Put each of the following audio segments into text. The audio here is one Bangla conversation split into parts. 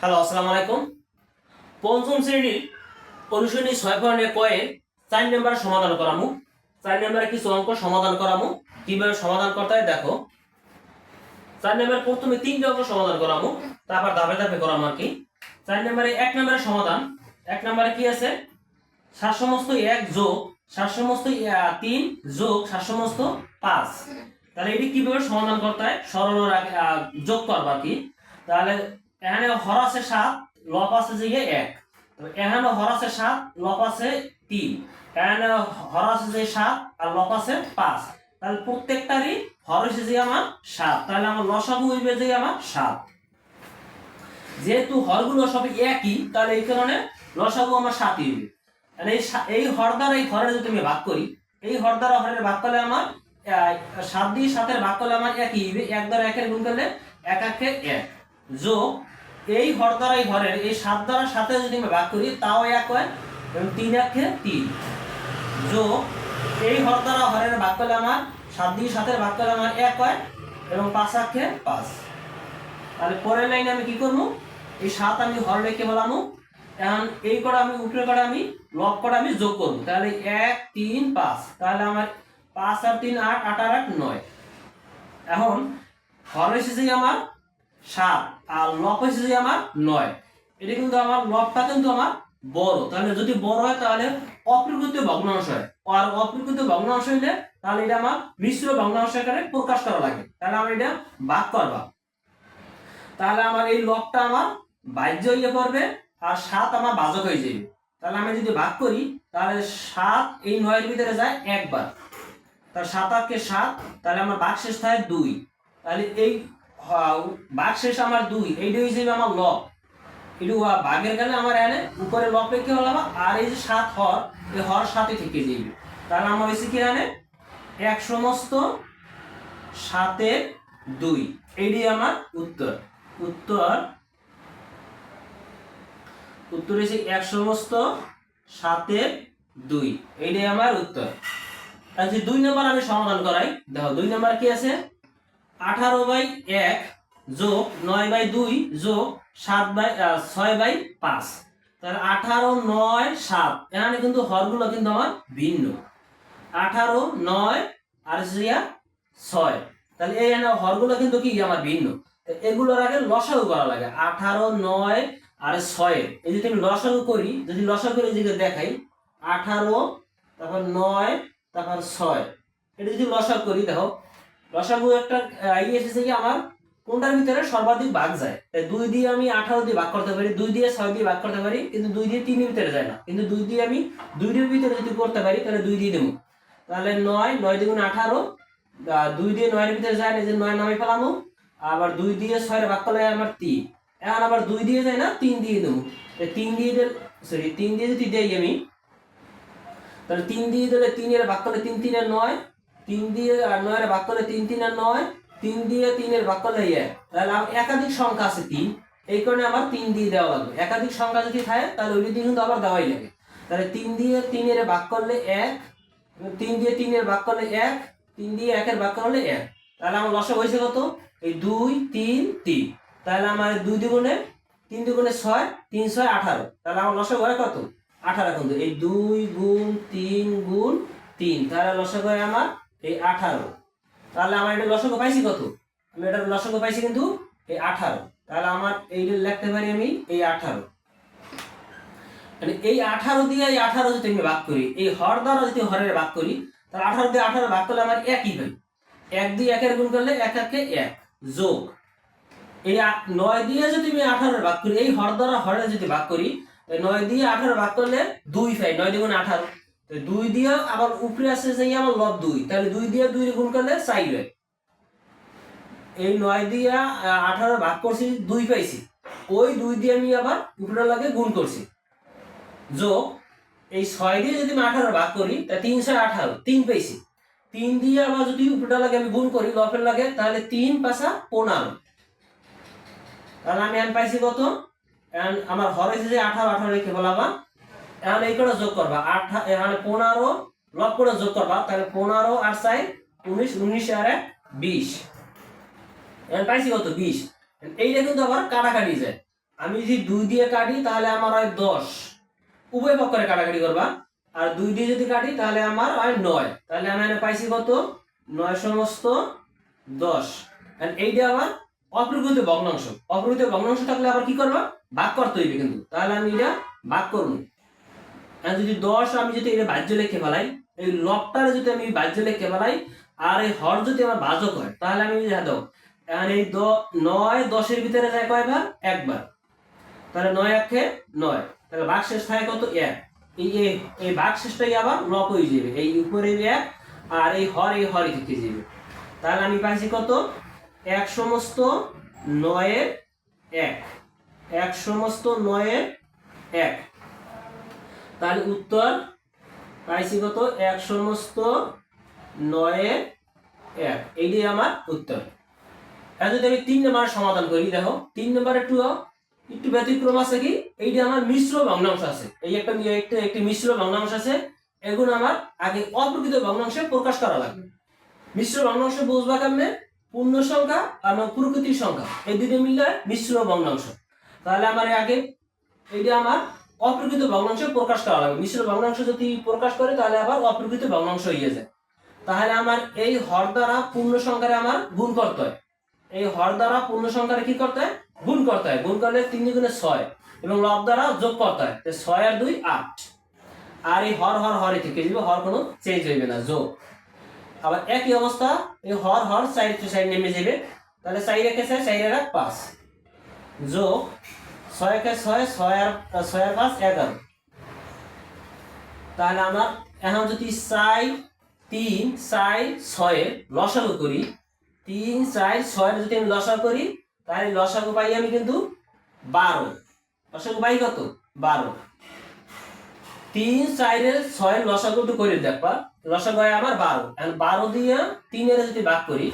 হ্যালো আসসালামু আলাইকুম। পঞ্চম শ্রেণির অনুশীলনী ছয় পয়েন্টের কয়ে চার নম্বর সমাধান করামু। চার নম্বরে কিছু অঙ্ক সমাধান করামু। কীভাবে সমাধান করতে হয় দেখো। চার নম্বরে প্রথমে তিনটে অঙ্ক সমাধান করামু। তারপর ধাপে ধাপে করামু আর কি। চার নম্বরে এক নম্বরে সমাধান। এক নম্বরে কি আছে? সাত সমস্ত এক যোগ সাত সমস্ত তিন যোগ সাত সমস্ত পাঁচ। তাহলে এটি কীভাবে সমাধান করতে হয়? সরল যোগ করবা কি। তাহলে এখানে হর আছে সাত, লব আছে যে এক। এখানে হর আছে সাত, লব আছে তিন। এখানে হর আছে যে সাত, আর লব আছে পাঁচ। তাহলে প্রত্যেকটারই হর হচ্ছে যে আমার সাত। তাহলে আমার লসাগু হইবে যে আমার সাত। যেহেতু হরগুলো সব একই, তাহলে এই কারণে লসাগু আমার সাতই হইবে। তাহলে এই হর দ্বারা এই হরের যদি আমি ভাগ করি, এই হর দ্বারা হরের ভাগ করলে আমার সাত দিয়ে সাতের ভাগ করলে আমার একই হইবে। এক দ্বারা একের গুণ করলে এক একে এক। যোগ এই হর দ্বারা এই হরের এই সাত দ্বারা সাথে যদি আমি ভাগ করি, তাও এক হয়, এবং তিন একে তিন। যোগ এই হর দ্বারা হরের ভাগ করলে আমার সাত দিয়ে সাতের ভাগ করলে আমার এক হয়, এবং পাঁচ একে পাঁচ। তাহলে পরের লাইনে আমি কি করব? এই সাত আমি হর রেখে বলামু এখন এই কটা আমি উপরে কটা আমি লব কটা আমি যোগ করব। তাহলে এক, তিন, পাঁচ। তাহলে আমার পাঁচ আর তিন আট আট আর আট নয়। এখন হর এসেছে আমার? সাত। আর লব যে আমার নয়। এটা কিন্তু আমার লবটা কিন্তু আমার বড়। তাহলে যদি বড় হয়, তাহলে অপ্রকৃত ভগ্নাংশ হয়। আর অপ্রকৃত ভগ্নাংশ হইলে, তাহলে এটা আমার মিশ্র ভগ্নাংশ আকারে প্রকাশ করা লাগে। তাহলে আমার এটা ভাগ করবা। তাহলে আমার এই লবটা আমার বাহ্য হইলে পড়বে, আর সাত আমার বাজক হয়ে যাবে। তাহলে আমি যদি ভাগ করি, তাহলে সাত এই নয়ের ভিতরে যায় একবার। তাহলে সাত আটকে সাত? তাহলে আমার বাঘ শেষ থাকে দুই। তাহলে এই বাঘ শেষ আমার দুই। এইটা হয়ে যাবে আমার লব একটু বাঘের গেলে আমার এনে, উপরে লব রেখে হলাম আর এই যে সাত হর, এই হর সাথে থেকে যাবে তাহলে আমার হয়েছে কি এনে? এক সমস্ত সাতের দুই। এইটি আমার উত্তর। উত্তর উত্তর হয়েছে এক সমস্ত সাতের দুই। এইটাই আমার উত্তর। আচ্ছা দুই নম্বর আমি সমাধান করাই। দেখো, দুই নম্বর কি আছে? আঠারো বাই এক যোগ নয় বাই দুই যোগ সাত বাই ছয় বাই পাঁচ। তাহলে আঠারো নয় সাত, এখানে কিন্তু হরগুলো কিন্তু আমার ভিন্ন। আঠারো নয় আর ছয়। তাহলে এই হরগুলো কিন্তু কি আমার ভিন্ন? এগুলোর আগে লসাগু করা লাগে, আঠারো নয় আর ছয়। এই যদি আমি লসাগু করি, যদি লসাগু করে যদি দেখাই, আঠারো, তারপর নয়, তারপর ছয়। এটা যদি লসাগু করি, দেখো লসাগু একটা ই এসেছে কি আমার, কোনটার ভিতরে সর্বাধিক ভাগ যায়? তাই দুই দিয়ে আমি আঠারো দিয়ে ভাগ করতে পারি, দুই দিয়ে ছয় দিয়ে ভাগ করতে পারি, কিন্তু দুই দিয়ে তিনের ভিতরে যায় না। কিন্তু দুই দিয়ে আমি দুইটির ভিতরে যদি করতে পারি, তাহলে দুই দিয়ে দেবো। তাহলে নয় নয় দ্বিগুণ আঠারো দুই দিয়ে নয়ের ভিতরে যায় না যে নয় নামে পেলামো আবার দুই দিয়ে ছয়ের ভাগ করলে আমার তিন। এখন আবার দুই দিয়ে যায় না, তিন দিয়ে দেবো। তিন দিয়ে সরি তিন দিয়ে যদি দেই আমি, তাহলে তিন দিয়ে দিলে তিনের ভাগ করলে তিন, তিনের নয় তিন দিয়ে আর নয় ভাগ করলে তিন তিন আর নয়, তিন দিয়ে তিনের ভাগ করলে এক তাহলে আমার একাধিক সংখ্যা আছে তিন, এই কারণে আমার তিন দিয়ে দেওয়া লাগবে। একাধিক সংখ্যা যদি থাকে, তাহলে ওই দিন কিন্তু আবার দেওয়াই লাগে। তাহলে তিন দিয়ে তিনের ভাগ করলে এক, তিন দিয়ে তিনের ভাগ করলে এক, তিন দিয়ে একের ভাগ করলে এক। তাহলে আমার লসা হয়েছে কত? এই দুই, তিন তিন। তাহলে আমার দুই দুগুণে, তিন দুগুণে ছয়, তিন ছয় আঠারো। তাহলে আমার লসা হয় কত? আঠারো কিন্তু এই দুই গুণ তিন গুণ তিন। তাহলে লসক হয় আমার এই আঠারো। তাহলে আমার এটা লসক পাইছি কত? আমি এটা লসক পাইছি কিন্তু এই আঠারো। তাহলে আমার এইটা লিখতে পারি আমি এই আঠারো। মানে এই আঠারো দিয়ে এই আঠারো যদি আমি ভাগ করি, এই হর দ্বারা যদি হরের ভাগ করি, তাহলে আঠারো দিয়ে আঠারো ভাগ করলে আমার একই হয়। এক দিয়ে একের গুণ করলে এক একে এক। যোগ। এই নয় দিয়ে যদি আমি আঠারো ভাগ করি, এই হর দ্বারা হরে যদি ভাগ করি এই নয় দিয়ে আঠারো ভাগ করলে দুই পাই। নয় দ্বিগুণ আঠারো। দুই দিয়ে আবার উপরে আসে যে আমার লব দুই, তাহলে দুই দিয়ে দুই গুণ করলে চাই হয়। এই নয় দিয়ে আঠারো ভাগ করছি, দুই পাইছি। ওই দুই দিয়ে আমি আবার উপরে লাগে গুণ করছি। যোগ, এই ছয় দিয়ে যদি আমি আঠারো ভাগ করি, তা তিনশো আঠারো, তিন পেয়েছি তিন দিয়ে আবার যদি উপরটা লাগে আমি গুণ করি লফের লাগে, তাহলে তিন পাশা পনেরো। তাহলে আমি এখন পাইছি কত? আমার হর হয়েছে যে আঠারো আঠারো রেখে বলাবা এখন এই করে যোগ করবা। আঠা এখানে পনেরো লব করে যোগ করবা, তাহলে পনেরো আর চাই উনিশ উনিশ আর এক, বিশ। এখন পাইছি কত? বিশ। এইটা কিন্তু আবার কাটাকাটি যায় আমি যদি দুই দিয়ে কাটি, তাহলে আমার হয় দশ। উভয় পক্ষে কাটাকাটি করবা। আর দুই দিয়ে যদি কাটি, তাহলে আমার হয় নয়। তাহলে আমি এখানে পাইছি কত? নয় সমস্ত দশ। এইটা আবার অপ্রকৃত ভগ্নাংশ। অপ্রকৃত ভগ্নাংশ থাকলে আবার কি করবা? ভাগ করতে হইবে কিন্তু। তাহলে আমি এটা ভাগ করব। আর যদি দশ আমি যদি এটা বাহ্য লেখে ফেলাই, এই লবটারে যদি আমি বাহ্য লেখে ফেলাই, আর এই হর যদি আমার বাজক হয়, তাহলে আমি দাও। এখন এই দ- নয় দশের ভিতরে যায় কয়বার? একবার। তাহলে নয় একে নয়। তাহলে ভাগ শেষ থাকে কত? এক। এই, এই- এই শেষটাই আবার লব হয়ে যাবে। এই উপরে এক আর এই হর, এই হরই থেকে যাবে। তাহলে আমি পাইছি কত? এক সমস্ত নয়ের এক। এক সমস্ত নয়ের এক। তাহলে উত্তর পাইছি কত এক সমস্ত নয়ের এক। এইটাই আমার উত্তর। এখন যদি আমি তিন নম্বর সমাধান করি, দেখো, তিন নম্বর একটু একটু ব্যতিক্রম আছে কি? এইটা আমার মিশ্র ভগ্নাংশ আছে। এই একটা একটা, একটি মিশ্র ভগ্নাংশ আছে, এগুলো আমার আগে অপ্রকৃত ভগ্নাংশে প্রকাশ করা লাগবে। মিশ্র ভগ্নাংশ বুঝবা কেমনে? পূর্ণ সংখ্যা আর প্রকৃতির সংখ্যা, এই দুটো মিললে মিশ্র ভগ্নাংশ। তাহলে আমার আগে এইটা আমার অপ্রকৃত ভগ্নাংশে প্রকাশ করা লাগবে। মিশ্র ভগ্নাংশ যদি প্রকাশ করে, তাহলে আবার অপ্রকৃত ভগ্নাংশ হয়ে যায় তাহলে আমার এই হর দ্বারা পূর্ণ সংখ্যারে আমার গুণ করতে হয়। এই হর দ্বারা পূর্ণ সংখ্যারে কি করতে হয়? গুণ করতে হয়। গুণ করলে তিন গুণে ছয় এবং লব দ্বারা যোগ করতে হয়। ছয় আর দুই, আট। আর এই হর হর, হরে থেকে যাবে হর কোনো চেঞ্জ হইবে না, যোগ। আবার একই অবস্থা, এই হর হর সাইড টু সাইড নেমে যাবে তাহলে সাইড একে চাই সাইড এক পাঁচ। যোগ ছয় একে ছয় ছয় আর ছয় পাঁচ, এগারো। তাহলে আমার এখন যদি চাই তিন, চাই ছয়ে লসাগু করি, তিন চার ছয়ের যদি আমি লসাগু করি, তাহলে লসাগু পাই আমি কিন্তু বারো। লসাগু পাই কত? বারো। তিন চারের ছয়ের লসাগু একটু করে দেখবা, লসাগু হয় আমার বারো। এখন বারো দিয়ে তিনের যদি ভাগ করি,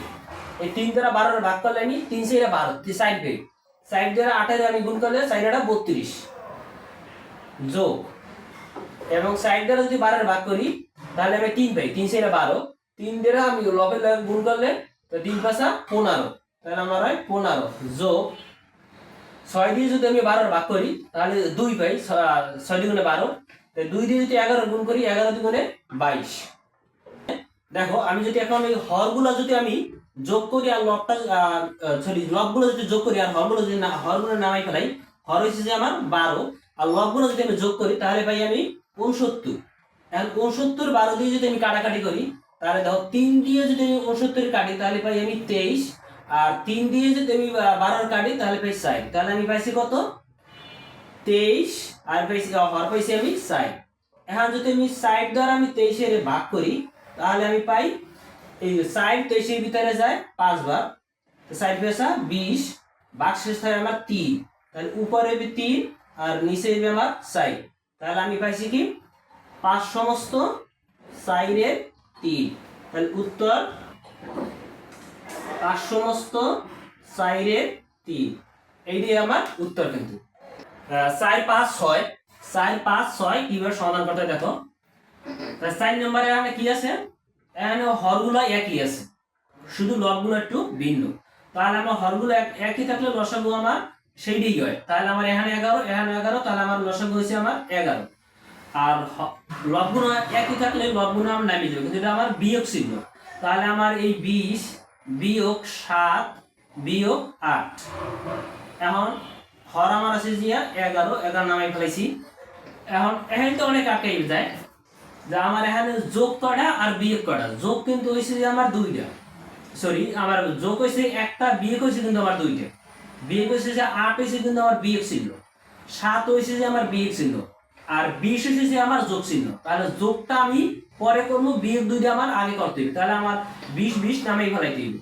এই তিন দ্বারা বারোর ভাগ করলে আমি তিন চাইরা বারো সাইড পেয়ে সাইড দ্বারা আটের আমি গুণ করলে সাইডটা বত্রিশ। যোগ। এবং সাইড দ্বারা যদি বারোর ভাগ করি, তাহলে আমি তিন পাই, তিন চাইরা বারো। তিন দ্বারা আমি লবের লগে গুণ করলে, তো তিন পাঁচা পনেরো। তাহলে আমার হয় পনেরো। যোগ। ছয় দিয়ে যদি আমি বারোর ভাগ করি, তাহলে দুই পাই ছয় দুগুণে বারো। দুই দিয়ে যদি এগারো গুণ করি, এগারো দুগুণে বাইশ। দেখো, আমি যদি এখন এই হরগুলো যদি আমি যোগ করি আর লবটা সরি লবগুলো যদি যোগ করি আর হরগুলো যদি না হরগুলো নামাই ফেলাই, হর হয়েছে যে আমার বারো, আর লবগুলো যদি আমি যোগ করি, তাহলে পাই আমি উনসত্তর এখন উনসত্তর বারো দিয়ে যদি আমি কাটাকাটি করি, তাহলে দেখো তিন দিয়ে যদি আমি উনসত্তর কাটি, তাহলে পাই আমি তেইশ, আর তিন দিয়ে যদি আমি বারোর কাটি, তাহলে পাই ষাট। তাহলে আমি পাইছি কত? তেইশ, আর পাইছি হর পাইছি আমি ষাট। এখন যদি আমি ষাট দ্বারা আমি তেইশের ভাগ করি, তাহলে আমি পাই এই ষাট তেইশের ভিতরে যায় পাঁচবার। ষাট পয়সা বিশ ভাগ শেষ হয় আমার তিন। তাহলে উপরে তিন আর নিচে হবে আমার ষাট তাহলে আমি পাইছি কি? পাঁচ সমস্ত সাইডের তিন। তাহলে উত্তর, পাঁচ সমস্ত সাইডের তিন। এইটাই আমার উত্তর কিন্তু। চার পাঁচ ছয়। চার পাঁচ ছয় কীভাবে সমাধান করতে দেখো। চার নম্বরে কি আছে? এখানে হরগুলো একই আছে। শুধু লবগুলো একটু ভিন্ন। তাহলে আমার হরগুলো এক- একই থাকলে লসাগু আমার সেইটাই হয়। তাহলে আমার এখানে এগারো এখানে এগারো, তাহলে আমার লসাগু হয়েছে আমার এগারো। আর লবগুণ একই থাকলে লবগুণ আমার নামিয়ে যাবে কিন্তু এটা আমার বিয়োগ চিহ্ন। তাহলে আমার এই বিশ বিয়োগ সাত বিয়োগ আট। এখন হর আমার আছে জিয়া এগারো এগারো নামাই ফেলাইছি। এখন এখানে তো অনেক আটকাই যায়। যে আমার এখানে যোগ করা আর বিয়োগ করা যোগ কিন্তু হয়েছে যে আমার দুইটা। সরি আমার যোগ হয়েছে একটা, বিয়োগ হয়েছে কিন্তু আমার দুইটা। বিয়োগ হয়েছে যে আট হয়েছে কিন্তু আমার বিয়োগ চিহ্ন। সাত হয়েছে যে আমার বিয়োগ চিহ্ন। আর বিশ হয়েছে যে আমার যোগ চিহ্ন। তাহলে যোগটা আমি পরে করব, বিয়োগ দুইটা আমার আগে করতে হবে। তাহলে আমার বিশ বিশ নামেই ফেলাইতে হবে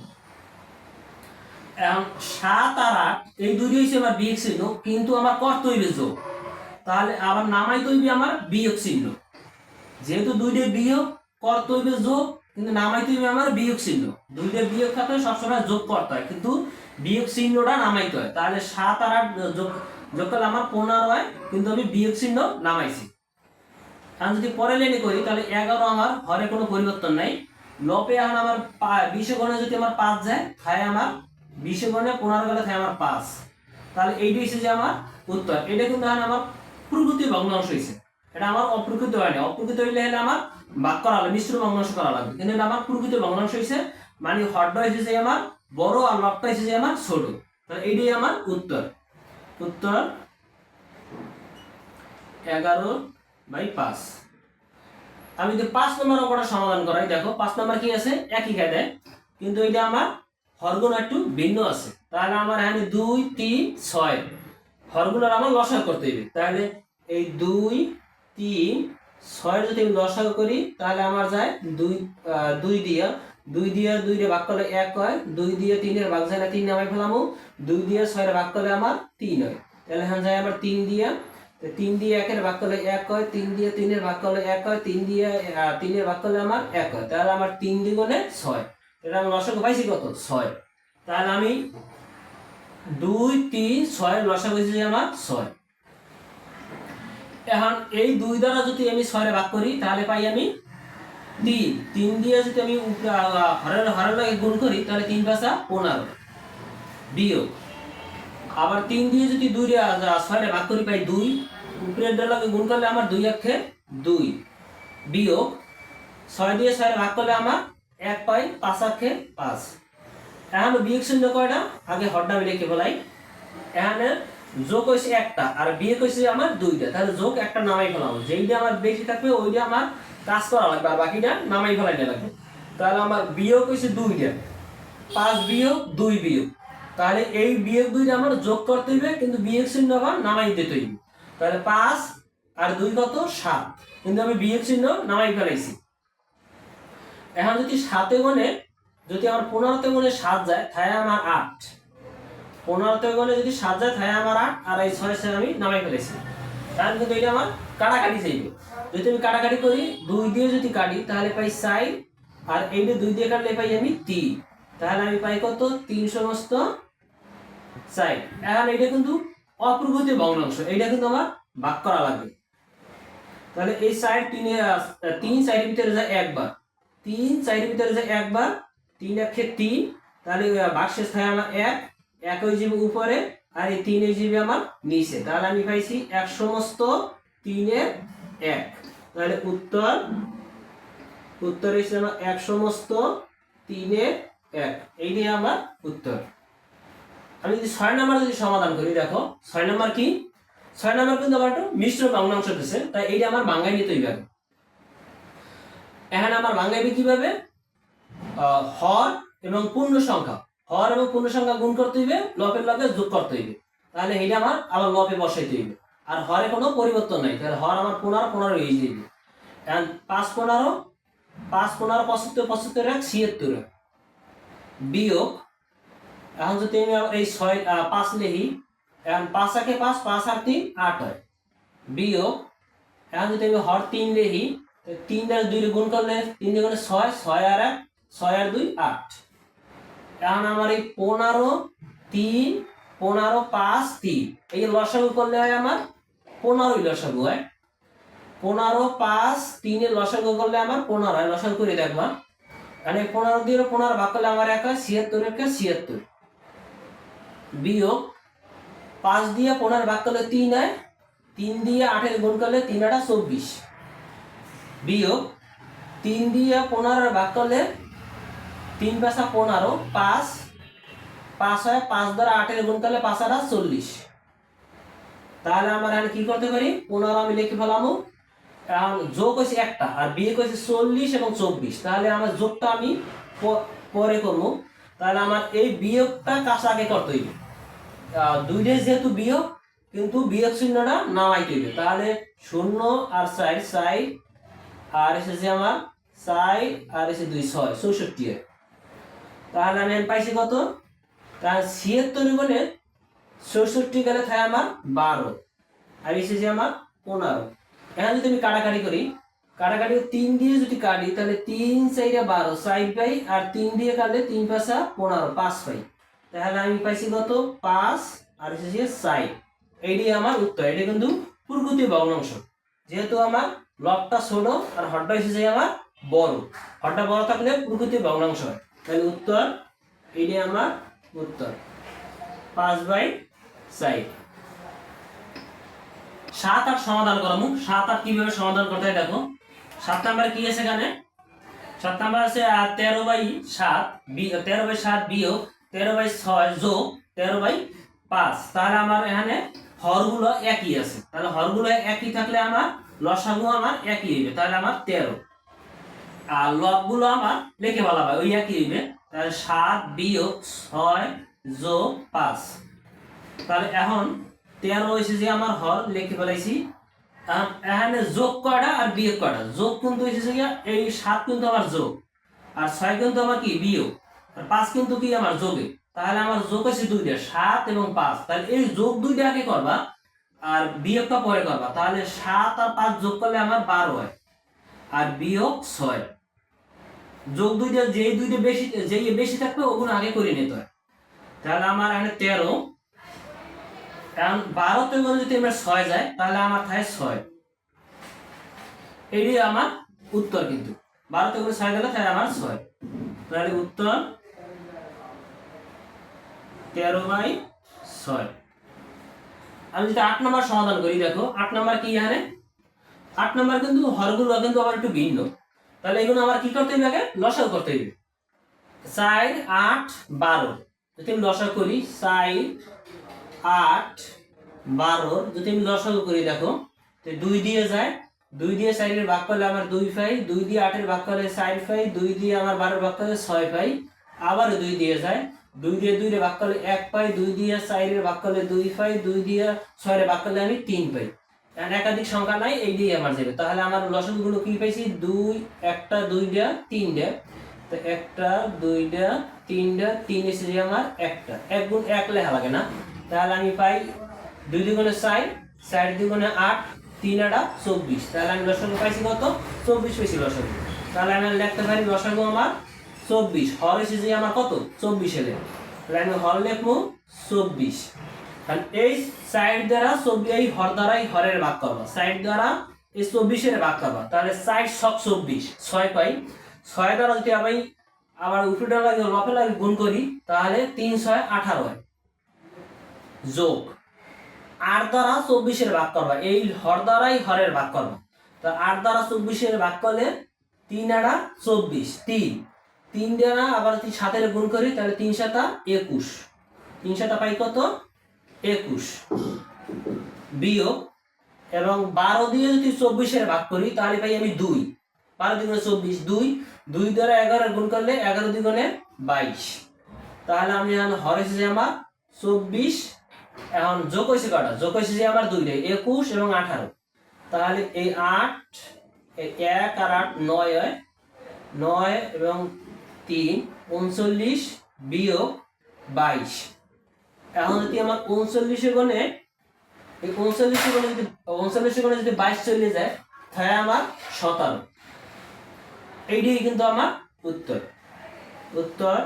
এখন সাত আর আট, এই দুই হয়েছে আমার বিয়োগ চিহ্ন, কিন্তু আমার করতে হইবে যোগ। তাহলে আবার নামাই তৈবে আমার বিয়োগ চিহ্ন। যেহেতু দুইটা বিয়োগ করতে হইবে যোগ, কিন্তু নামাইতে হইবে আমার বিয়োগ চিহ্ন। দুইটা বিয়োগ থাকলে সবসময় যোগ করতে হয়, কিন্তু বিয়োগ চিহ্নটা নামাইতে হয়। তাহলে সাত আর আট যোগ যোগ করলে আমার পনেরো হয়, কিন্তু আমি বিয়োগ চিহ্ন নামাইছি। এখন যদি পরে লেনে করি, তাহলে এগারো আমার, হরে কোনো পরিবর্তন নাই। লপে এখন আমার বিশে গণে যদি আমার পাঁচ যায় খায় আমার বিশে গণে পনেরো গেলে খায় আমার পাঁচ। তাহলে এইটা হচ্ছে যে আমার উত্তর। এটা কিন্তু এখন আমার প্রকৃত ভগ্নাংশ হয়েছে এটা আমার অপ্রকৃত হয়নি অপ্রকৃত হইলে হলে আমার বাক করা লাগবে মিশ্র ভগ্নাংশ করা লাগবে। কিন্তু আমার প্রকৃত ভগ্নাংশ হয়েছে মানে হয়েছে যে আমার বড় আর লবটা যে আমার ছোট। তাহলে এইটাই আমার উত্তর। উত্তর এগারো বাই পাঁচ। আমি যদি পাঁচ নম্বর অঙ্কটা সমাধান করাই, দেখো পাঁচ নম্বর কি আছে? একই কায়দায় কিন্তু এটা আমার হরগুলো একটু ভিন্ন আছে। তাহলে আমার এখানে দুই, তিন, ছয়। হরগুলোর আমার লসাগু করতে হবে। তাহলে এই দুই তিন ছয় যদি আমি লসাগু করি, তাহলে আমার যায় দুই দুই দিয়া। দুই দিয়ে দুই দিয়ে ভাগ করলে এক হয়, দুই দিয়ে তিনের ভাগ যায় না, তিন নামাই ফেলামু। দুই দিয়ে ছয়ের ভাগ করলে আমার তিন হয়। তাহলে এখানে যায় আমার তিন দিয়া। তিন দিয়ে একের ভাগ করলে এক হয়, তিন দিয়ে তিনের ভাগ করলে এক হয়, তিন দিয়ে তিনের ভাগ করলে আমার এক হয়। তাহলে আমার তিন দ্বিগুণে ছয়। এটা আমি লসাগু পাইছি কত? ছয়। তাহলে আমি দুই, তিন ছয় লসাগু হয়েছে আমার ছয়। এখন এই দুই দ্বারা যদি আমি ছয় ভাগ করি, তাহলে পাই আমি তিন। তিন দিয়ে যদি আমি হরের লাগে গুণ করি, তাহলে তিন পাঁচা পনেরো। বিয়োগ। আবার তিন দিয়ে যদি দুই ছয় ভাগ করি, পাই দুই। উপরের ডলাকে গুণ করলে আমার দুই একে দুই। বিয়োগ। ছয় দিয়ে ছয় ভাগ করলে আমার এক পাই পাঁচ আক্ষে পাঁচ। এখন বিয়োগ শূন্য কয়টা? আগে হরটা আমি লিখে বলাই। এখানে যোগ হয়েছে একটা, আর বিয়ে হয়েছে আমার দুইটা। তাহলে যোগ একটা নামাই ফেলাম যেইটা আমার বেশি থাকবে ওইটা আমার কাজ করা লাগবে, আর বাকিটা নামাই ফেলাইতে লাগবে। তাহলে আমার বিয়োগ হয়েছে দুইটা। পাঁচ বিয়োগ, দুই বিয়োগ। তাহলে এই বিয়োগ দুইটা আমার যোগ করতে হইবে, কিন্তু বিয়োগ চিহ্ন আবার নামাই দিতে হইবে। তাহলে পাঁচ আর দুই কত? সাত। কিন্তু আমি বিয়োগ চিহ্ন নামাই ফেলাইছি। এখন যদি সাতে গণে, যদি আমার পনেরোতে গণে সাত যায়, তাহলে আমার আট। পনেরোতে গণে যদি সাত যায়, তাহলে আমার আট, আর এই ছয় ছয় আমি নামাই ফেলেছি। তাহলে কিন্তু এটা আমার কাটাকাটি যাইবে যদি আমি কাটাকাটি করি, দুই দিয়ে যদি কাটি, তাহলে পাই চাই আর এইটা দুই দিয়ে কাটলে পাই আমি তিন। তাহলে আমি পাই কত? তিন সমস্ত চাই এখন এটা কিন্তু অপ্রগতি ভগ্নাংশ। এইটা কিন্তু আমার ভাগ করা লাগবে। তাহলে এই সাইড তিনে, তিন সাইডের ভিতরে যায় একবার। তিন সাইডের ভিতরে যায় একবার। তিন একে তিন। তাহলে বাক্সের স্থায়ী আমার এক এক ওই যাবে উপরে আর এই তিন যাবে আমার নিচে। তাহলে আমি পাইছি এক সমস্ত তিনের এক। তাহলে উত্তর উত্তর হচ্ছে আমার এক সমস্ত তিনের এক। এইটাই আমার উত্তর। আমি যদি ছয় নাম্বার যদি সমাধান করি, দেখো, ছয় নাম্বার কি? ছয় নাম্বার কিন্তু আমার একটু মিশ্র ভগ্নাংশ দিচ্ছে তাই এইটা আমার বাঙ্গাই নিতে হইবে আগে। এখানে আমার বাঙ্গাইবে কীভাবে? হর এবং পূর্ণ সংখ্যা। হর এবং পূর্ণ সংখ্যা গুণ করতে হইবে, লপের লগে যোগ করতে হইবে। তাহলে এইটা আমার আবার লপে বসাইতে হইবে। আর হরে কোনো পরিবর্তন নাই, তাহলে হর আমার পনেরো পনেরো হয়ে যাইবে। এখন পাঁচ পনেরো পাঁচ পনেরো, পঁচাত্তর পঁচাত্তর এক, ছিয়াত্তর। বিয়োগ, এখন যদি আমি এই ছয় পাঁচ লিখি, এখন পাঁচ একে পাঁচ পাঁচ আর তিন, আট হয়। বিয়োগ, এখন যদি আমি হর তিন লিখি তিন আর দুই গুণ করলে তিন গুণে ছয় ছয় আর এক, ছয় আর দুই, আট। এখন আমার এই পনেরো, তিন, পনেরো, পাঁচ, তিন। এই লসাগু করলে হয় আমার পনেরোই লসাগু হয়। পনেরো, পাঁচ, তিনের লসাগু করলে আমার পনেরো হয়। লসাগু করে দেখবা মানে পনেরো দিয়ে পনেরো ভাগ করলে আমার এক হয়, ছিয়াত্তর একে ছিয়াত্তর। বিয়োগ পাঁচ দিয়ে পনেরো ভাগ করলে তিন হয়, তিন দিয়ে আঠের গুণ করলে তিন আটা চব্বিশ। বিয়োগ তিন দিয়ে পনেরো ভাগ করলে তিন পাঁচা পনেরো, পাঁচ পাঁচ হয় পাঁচ দ্বারা আটের গুণ করলে পাঁচ আটা চল্লিশ। তাহলে আমার এখানে কি করতে পারি? পনেরো আমি লিখে ফেলামো এখন যোগ হয়েছে একটা, আর বিয়ে করেছে চল্লিশ এবং চব্বিশ। তাহলে আমার যোগটা আমি পরে করব। তাহলে আমার এই বিয়োগটা কাজ আগে করতে হইবে। দুইটাই যেহেতু বিয়োগ, কিন্তু বিয়োগ চিহ্নটা নামাইতে হইবে। তাহলে শূন্য আর চার চাই আর এসেছে আমার চাই আর এসে দুই, ছয়, চৌষট্টি। হয়। তাহলে আমি এখন পাইছি কত? তাহলে ছিয়াত্তর গুণে চৌষট্টি গেলে থাকে আমার বারো। আর এসেছে আমার পনেরো। এখন যদি আমি কাটাকাটি করি, কাটাকাটি তিন দিয়ে যদি কাটি, তাহলে তিন চাইটা বারো, চার পাই আর তিন দিয়ে কাটলে তিন পাঁচা পনেরো, পাঁচ পাই। তাহলে আমি পাইছি কত? পাঁচ, আর এসেছে চার। এইটি আমার উত্তর। এটা কিন্তু প্রকৃতি ভগ্নাংশ। যেহেতু আমার লবটা ছোট আর হরটা এসেছে আমার বড়। হরটা বড় থাকলে প্রকৃতি ভগ্নাংশ হয়। তাহলে উত্তর এটি আমার উত্তর। পাঁচ বাই চার। সাত আট সমাধান করব সাত আট কীভাবে সমাধান করতে হয় দেখো। সাত নাম্বার কি আছে এখানে? সাত নাম্বার আছে তেরো বাই সাত তেরো বাই সাত বিয়োগ তেরো বাই ছয় যোগ তেরো বাই পাঁচ। তাহলে আমার এখানে হরগুলো একই আছে। তাহলে হরগুলো একই থাকলে আমার লসাগু আমার একই হইবে। তাহলে আমার তেরো। আর লবগুলো আমার লিখে বলা হয়, ওই একই হইবে তাহলে সাত বিয়োগ ছয় যোগ পাঁচ। তাহলে এখন তেরো হয়েছে যে আমার হল, লিখে ফেলাইছি। এখানে যোগ কয়টা আর বিয়োগ কয়টা? যোগ কিন্তু হয়েছে যে এই সাত কিন্তু আমার যোগ, আর ছয় কিন্তু আমার কি? বিয়োগ। আর পাঁচ কিন্তু কি আমার যোগে? তাহলে আমার যোগ হয়েছে দুইটা, সাত এবং পাঁচ। তাহলে এই যোগ দুইটা আগে করবা, আর বিয়োগটা পরে করবা। তাহলে সাত আর পাঁচ যোগ করলে আমার বারো হয়, আর বিয়োগ ছয়। যোগ দুইটা, যেই দুইটা বেশি, যেই বেশি থাকবে, ওগুলো আগে করে নিতে হয়। তাহলে আমার এখানে তেরো। কারণ বারোতে করে যদি আমার ছয় যায়, তাহলে আমার থাকে ছয়। এটি আমার উত্তর কিন্তু। বারোতে করে ছয় গেলে তাহলে আমার ছয়। তাহলে উত্তর তেরো বাই ছয়। আমি যদি আট নম্বর সমাধান করি, দেখো, আট নম্বর কি এখানে? আট নম্বর কিন্তু, হরগুলো কিন্তু আবার একটু ভিন্ন। তাহলে এগুলো আমার কি করতে হবে আগে? লসাগু করতে হবে। চার, আট, বারো। যদি আমি লসাগু করি, চার, আট, বারো। যদি আমি লসাগু করি, দেখো, তো দুই দিয়ে যায়। দুই দিয়ে চারের ভাগ করলে আমার দুই পাই। দুই দিয়ে আটের ভাগ করলে চার পাই। দুই দিয়ে আমার বারোর ভাগ করলে ছয় পাই। আবার দুই দিয়ে যায়। দুই দিয়ে দুই রে ভাগ করলে এক পাই। দুই দিয়ে চারের ভাগ করলে দুই পাই। দুই দিয়ে ছয়ের ভাগ করলে আমি তিন পাই। এখন একাধিক সংখ্যা নাই এই দিয়ে আমার যাবে। তাহলে আমার লসাগুলো কি পাইছি? দুই, একটা দুইটা তিনটা তো একটা দুইটা তিনটা তিন এসে যে আমার একটা। এক গুণ এক লেখা লাগে না। তাহলে আমি পাই দুই দুগুণে চার চার দুগুণে আট, তিন আটা চব্বিশ। তাহলে আমি লসাগু পাইছি কত? চব্বিশ পাইছি লসাগু তাহলে আমি লিখতে পারি লসাগু আমার চব্বিশ। হর এসে যে আমার কত? চব্বিশ এলে তাহলে আমি হর লিখব চব্বিশ। কারণ এই সাইড দ্বারা চব্বিশ এই হর দ্বারাই হরের ভাগ করবা। সাইড দ্বারা এই চব্বিশের ভাগ করবা। তাহলে সাইড সব চব্বিশ। ছয় পাই। ছয় দ্বারা যদি আমি আবার উপরে লাগে লপে লাগে গুণ করি, তাহলে তিন ছয় আঠারো হয়। যোগ। আট দ্বারা চব্বিশের ভাগ করবা। এই হর দ্বারাই হরের ভাগ করবা। তো আট দ্বারা চব্বিশের ভাগ করলে তিন আড়া চব্বিশ, তিন। তিন দ্বারা আবার সাতের গুণ করি, তাহলে তিন সাতা একুশ। তিন সাতা পাই কত? একুশ। বিয়োগ এবং বারো দিয়ে যদি চব্বিশের ভাগ করি, তাহলে পাই আমি দুই। বারো দ্বিগুণে চব্বিশ, দুই। দুই দ্বারা এগারো গুণ করলে এগারো দ্বিগুণে বাইশ। তাহলে আমি এখন হর এসেছে আমার চব্বিশ। এখন যোগ হয়েছে কটা যোগ হয়েছে যে আমার দুইটাই, একুশ এবং আঠারো। তাহলে এই আট এক আর আট নয় হয়। নয় এবং তিন, উনচল্লিশ বিয়োগ বাইশ। এখন যদি আমার উনচল্লিশে গণে, এই উনচল্লিশে গণে যদি, উনচল্লিশে গণে যদি বাইশ চলে যায়, তাহলে আমার সতেরো। এইটাই কিন্তু আমার উত্তর। উত্তর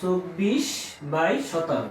চব্বিশ বাই সতেরো।